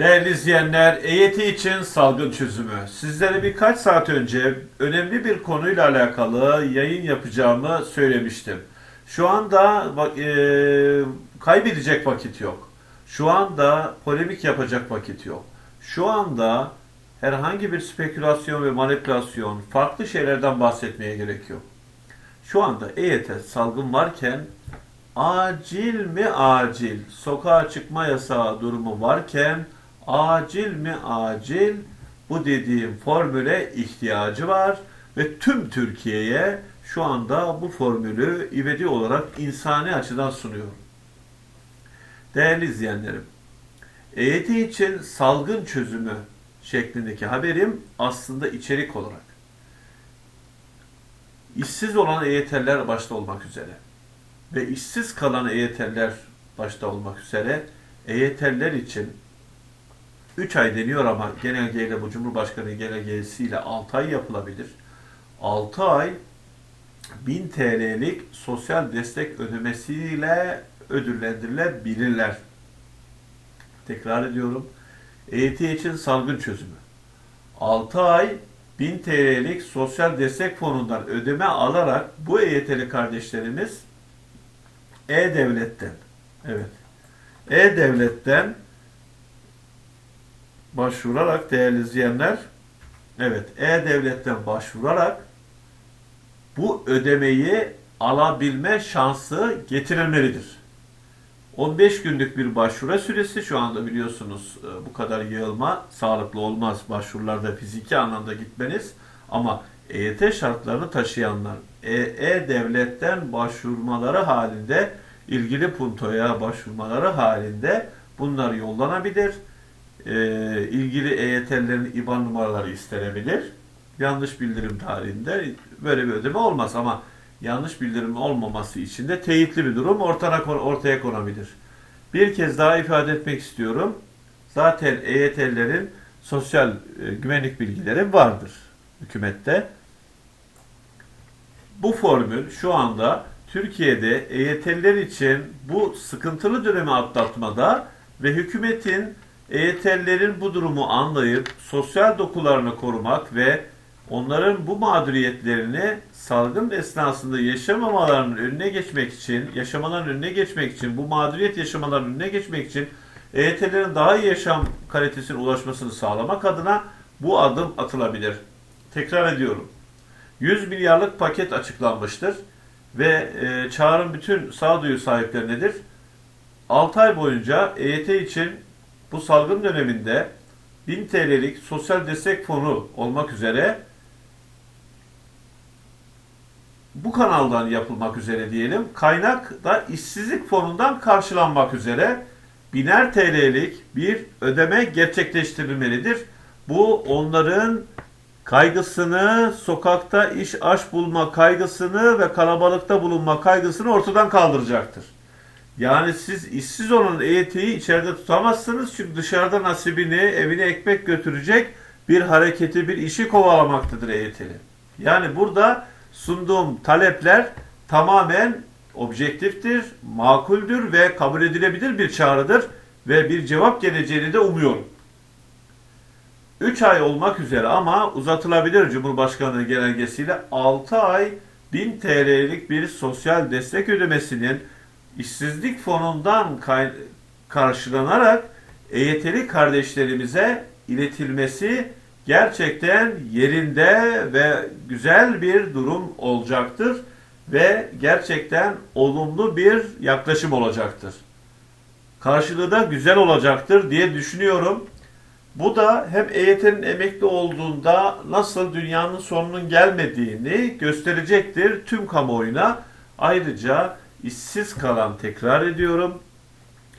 Değerli izleyenler, EYT için salgın çözümü. Sizlere birkaç saat önce önemli bir konuyla alakalı yayın yapacağımı söylemiştim. Şu anda e, kaybedecek vakit yok. Şu anda polemik yapacak vakit yok. Şu anda herhangi bir spekülasyon ve manipülasyon, farklı şeylerden bahsetmeye gerek yok. Şu anda EYT salgın varken acil mi acil sokağa çıkma yasağı durumu varken acil mi acil bu dediğim formüle ihtiyacı var ve tüm Türkiye'ye şu anda bu formülü ivedi olarak insani açıdan sunuyorum. Değerli izleyenlerim, EYT için salgın çözümü şeklindeki haberim aslında içerik olarak işsiz olan EYT'liler başta olmak üzere ve işsiz kalan EYT'liler başta olmak üzere EYT'liler için 3 ay deniyor ama genelgeyle bu Cumhurbaşkanı genelgesiyle 6 ay yapılabilir. 6 ay 1000 TL'lik sosyal destek ödemesiyle ödüllendirilebilirler. Tekrar ediyorum. EYT için salgın çözümü. 6 ay 1000 TL'lik sosyal destek fonundan ödeme alarak bu EYT'li kardeşlerimiz E-Devlet'ten evet E-Devlet'ten başvurarak değerli izleyenler evet E-Devlet'ten başvurarak bu ödemeyi alabilme şansı getirilmelidir. 15 günlük bir başvuru süresi şu anda biliyorsunuz e, bu kadar yığılma sağlıklı olmaz başvurularda fiziki anlamda gitmeniz ama EYT şartlarını taşıyanlar E- E-Devlet'ten başvurmaları halinde ilgili puntoya başvurmaları halinde bunlar yollanabilir. E, ilgili EYT'lilerin IBAN numaraları istenebilir. Yanlış bildirim tarihinde böyle bir ödeme olmaz ama yanlış bildirim olmaması için de teyitli bir durum ortaya, ortaya konabilir. Bir kez daha ifade etmek istiyorum. Zaten EYT'lilerin sosyal e, güvenlik bilgileri vardır hükümette. Bu formül şu anda Türkiye'de EYT'liler için bu sıkıntılı dönemi atlatmada ve hükümetin EYT'lilerin bu durumu anlayıp sosyal dokularını korumak ve onların bu mağduriyetlerini salgın esnasında yaşamamalarının önüne geçmek için, yaşamaların önüne geçmek için, bu mağduriyet yaşamalarının önüne geçmek için EYT'lerin daha iyi yaşam kalitesine ulaşmasını sağlamak adına bu adım atılabilir. Tekrar ediyorum. 100 milyarlık paket açıklanmıştır ve e, çağrım bütün sağduyu sahiplerinedir. 6 ay boyunca EYT için bu salgın döneminde 1000 TL'lik sosyal destek fonu olmak üzere bu kanaldan yapılmak üzere diyelim. Kaynak da işsizlik fonundan karşılanmak üzere biner TL'lik bir ödeme gerçekleştirilmelidir. Bu onların kaygısını, sokakta iş aş bulma kaygısını ve kalabalıkta bulunma kaygısını ortadan kaldıracaktır. Yani siz işsiz olan EYT'yi içeride tutamazsınız çünkü dışarıda nasibini, evine ekmek götürecek bir hareketi, bir işi kovalamaktadır EYT'li. Yani burada sunduğum talepler tamamen objektiftir, makuldür ve kabul edilebilir bir çağrıdır ve bir cevap geleceğini de umuyorum. 3 ay olmak üzere ama uzatılabilir Cumhurbaşkanı genelgesiyle 6 ay 1000 TL'lik bir sosyal destek ödemesinin işsizlik fonundan karşılanarak EYT'li kardeşlerimize iletilmesi gerçekten yerinde ve güzel bir durum olacaktır ve gerçekten olumlu bir yaklaşım olacaktır. Karşılığı da güzel olacaktır diye düşünüyorum. Bu da hem EYT'nin emekli olduğunda nasıl dünyanın sonunun gelmediğini gösterecektir tüm kamuoyuna. Ayrıca işsiz kalan tekrar ediyorum.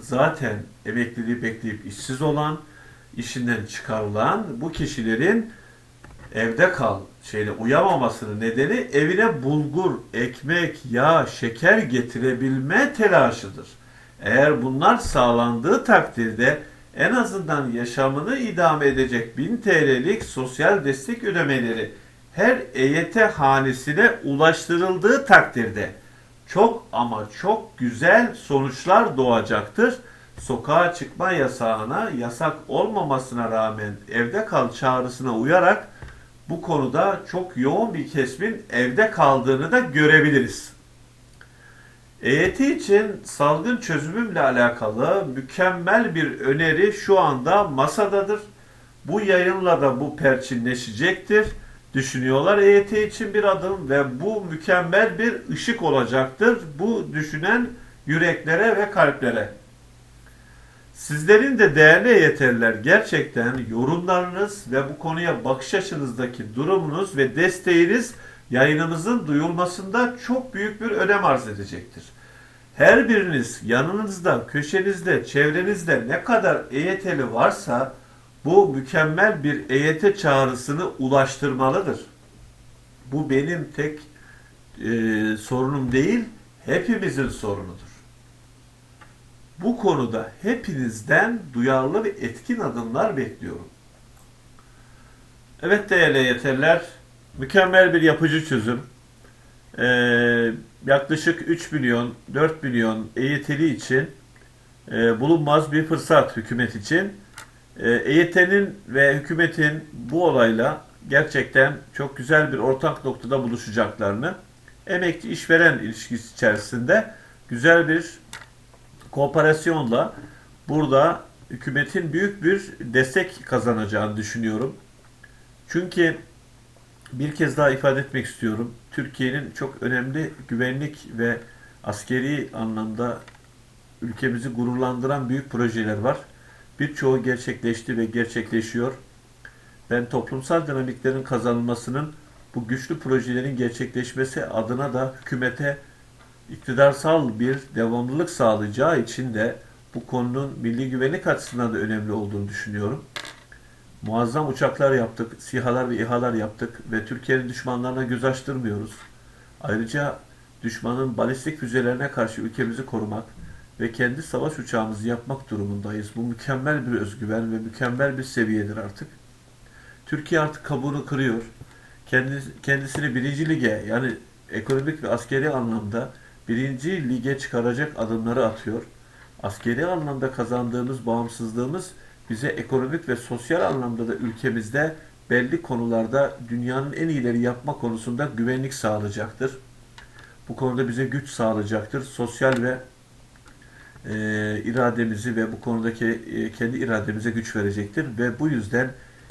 Zaten emekliliği bekleyip işsiz olan, işinden çıkarılan bu kişilerin evde kal şeyle uyamamasının nedeni evine bulgur, ekmek, yağ, şeker getirebilme telaşıdır. Eğer bunlar sağlandığı takdirde en azından yaşamını idame edecek 1000 TL'lik sosyal destek ödemeleri her EYT hanesine ulaştırıldığı takdirde çok ama çok güzel sonuçlar doğacaktır. sokağa çıkma yasağına yasak olmamasına rağmen evde kal çağrısına uyarak bu konuda çok yoğun bir kesimin evde kaldığını da görebiliriz. EYT için salgın çözümümle alakalı mükemmel bir öneri şu anda masadadır. Bu yayınla da bu perçinleşecektir. Düşünüyorlar EYT için bir adım ve bu mükemmel bir ışık olacaktır. Bu düşünen yüreklere ve kalplere. Sizlerin de değerli EYT'liler gerçekten yorumlarınız ve bu konuya bakış açınızdaki durumunuz ve desteğiniz yayınımızın duyulmasında çok büyük bir önem arz edecektir. Her biriniz yanınızda, köşenizde, çevrenizde ne kadar EYT'li varsa bu mükemmel bir EYT çağrısını ulaştırmalıdır. Bu benim tek e, sorunum değil, hepimizin sorunudur. Bu konuda hepinizden duyarlı ve etkin adımlar bekliyorum. Evet değerli EYT'liler, mükemmel bir yapıcı çözüm. Ee, yaklaşık 3 milyon, 4 milyon EYT'li için e, bulunmaz bir fırsat hükümet için. E, EYT'nin ve hükümetin bu olayla gerçekten çok güzel bir ortak noktada buluşacaklarını, emekli işveren ilişkisi içerisinde güzel bir kooperasyonla burada hükümetin büyük bir destek kazanacağını düşünüyorum. Çünkü bir kez daha ifade etmek istiyorum. Türkiye'nin çok önemli güvenlik ve askeri anlamda ülkemizi gururlandıran büyük projeler var. Birçoğu gerçekleşti ve gerçekleşiyor. Ben toplumsal dinamiklerin kazanılmasının bu güçlü projelerin gerçekleşmesi adına da hükümete iktidarsal bir devamlılık sağlayacağı için de bu konunun milli güvenlik açısından da önemli olduğunu düşünüyorum. Muazzam uçaklar yaptık, sihalar ve İHA'lar yaptık ve Türkiye'nin düşmanlarına göz açtırmıyoruz. Ayrıca düşmanın balistik füzelerine karşı ülkemizi korumak ve kendi savaş uçağımızı yapmak durumundayız. Bu mükemmel bir özgüven ve mükemmel bir seviyedir artık. Türkiye artık kabuğunu kırıyor. kendisini birinci lige yani ekonomik ve askeri anlamda birinci lige çıkaracak adımları atıyor. Askeri anlamda kazandığımız bağımsızlığımız bize ekonomik ve sosyal anlamda da ülkemizde belli konularda dünyanın en iyileri yapma konusunda güvenlik sağlayacaktır. Bu konuda bize güç sağlayacaktır. Sosyal ve e, irademizi ve bu konudaki e, kendi irademize güç verecektir. Ve bu yüzden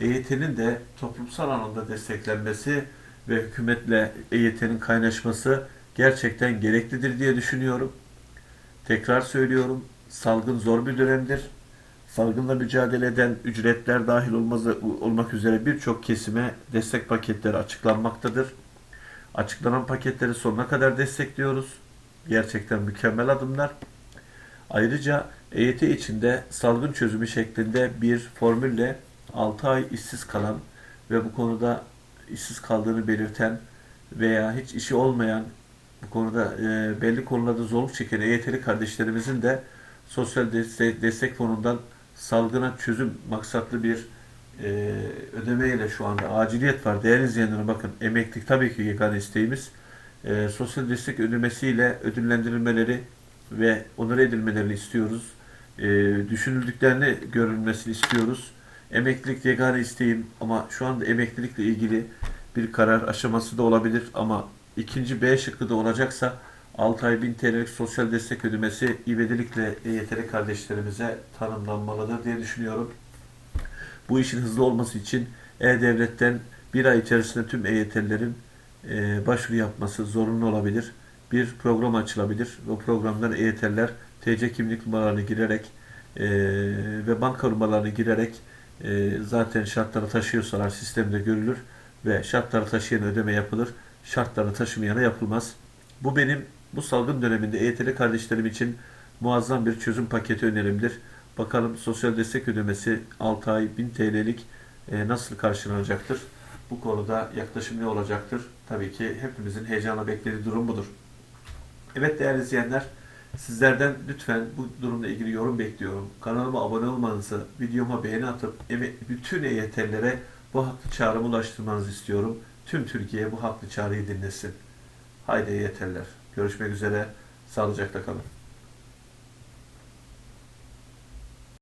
EYT'nin de toplumsal anlamda desteklenmesi ve hükümetle EYT'nin kaynaşması gerçekten gereklidir diye düşünüyorum. Tekrar söylüyorum, salgın zor bir dönemdir. Salgınla mücadele eden ücretler dahil olmaz, olmak üzere birçok kesime destek paketleri açıklanmaktadır. Açıklanan paketleri sonuna kadar destekliyoruz. Gerçekten mükemmel adımlar. Ayrıca EYT içinde salgın çözümü şeklinde bir formülle 6 ay işsiz kalan ve bu konuda işsiz kaldığını belirten veya hiç işi olmayan bu konuda e, belli konularda zorluk çeken EYT'li kardeşlerimizin de sosyal destek, destek fonundan salgına çözüm maksatlı bir e, ödemeyle şu anda aciliyet var. Değerli izleyenlere bakın emeklilik tabii ki yegane isteğimiz. E, sosyal destek ödemesiyle ödüllendirilmeleri ve onur edilmelerini istiyoruz. E, düşünüldüklerini görülmesini istiyoruz. Emeklilik yegane isteğim ama şu anda emeklilikle ilgili bir karar aşaması da olabilir ama ikinci B şıkkı da olacaksa 6 ay 1000 TL'lik sosyal destek ödemesi ivedilikle EYT'li kardeşlerimize tanımlanmalıdır diye düşünüyorum. Bu işin hızlı olması için E-Devlet'ten bir ay içerisinde tüm EYT'lilerin e, başvuru yapması zorunlu olabilir. Bir program açılabilir. O programdan EYT'liler TC kimlik numaralarını girerek e, ve banka numaralarını girerek e, zaten şartları taşıyorsalar sistemde görülür ve şartları taşıyan ödeme yapılır. Şartları taşımayana yapılmaz. Bu benim bu salgın döneminde EYT'li kardeşlerim için muazzam bir çözüm paketi önerimdir. Bakalım sosyal destek ödemesi 6 ay 1000 TL'lik e, nasıl karşılanacaktır? Bu konuda yaklaşım ne olacaktır? Tabii ki hepimizin heyecanla beklediği durum budur. Evet değerli izleyenler, sizlerden lütfen bu durumla ilgili yorum bekliyorum. Kanalıma abone olmanızı, videoma beğeni atıp bütün EYT'lilere bu haklı çağrımı ulaştırmanızı istiyorum. Tüm Türkiye bu haklı çağrıyı dinlesin. Haydi EYT'liler. Görüşmek üzere. Sağlıcakla kalın.